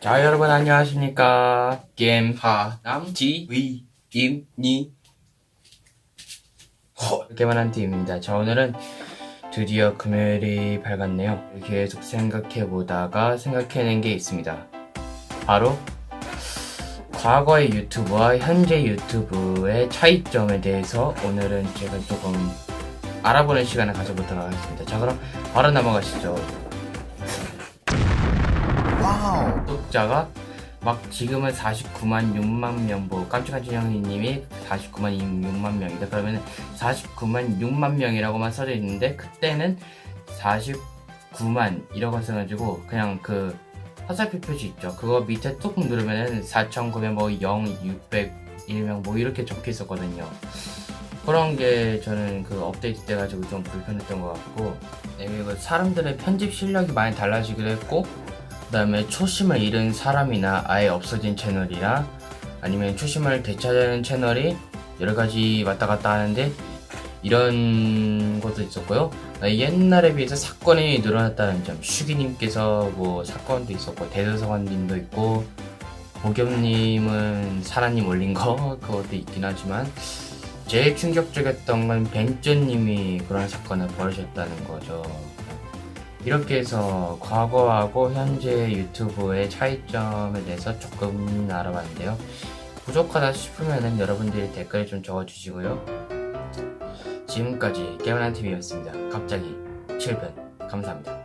자 여러분 안녕하십니까? 게임하남TV임니. 게임하남 팀입니다. 자 오늘은 드디어 금요일이 밝았네요. 계속 생각해보다가 생각해낸 게 있습니다. 바로 과거의 유튜브와 현재 유튜브의 차이점에 대해서 오늘은 제가 조금 알아보는 시간을 가져보도록 하겠습니다. 자 그럼 바로 넘어가시죠 와우. 구독자가 막 지금은 49만 6만 명, 뭐 깜찍한 형님이 49만 6만 명이다. 그러면 49만 6만 명이라고만 써져 있는데 그때는 49만 이라고 써가지고 그냥 그 화살표 표시 있죠. 그거 밑에 뚝 누르면은 4,900 뭐 0, 600, 1명 뭐 이렇게 적혀 있었거든요. 그런 게 저는 그 업데이트 돼가지고 좀 불편했던 것 같고, 네, 그리고 사람들의 편집 실력이 많이 달라지기도 했고, 그 다음에 초심을 잃은 사람이나 아예 없어진 채널이나 아니면 초심을 되찾는 채널이 여러 가지 왔다 갔다 하는데 이런 것도 있었고요. 옛날에 비해서 사건이 늘어났다는 점. 슈기님께서 뭐 사건도 있었고 대도서관님도 있고 보겸님은 사나님 올린 거 그것도 있긴 하지만 제일 충격적이었던 건 벤츠님이 그런 사건을 벌이셨다는 거죠. 이렇게 해서 과거하고 현재 유튜브의 차이점에 대해서 조금 알아봤는데요. 부족하다 싶으면 여러분들이 댓글 좀 적어주시고요. 지금까지 깨어난 TV였습니다. 갑자기 7편 감사합니다.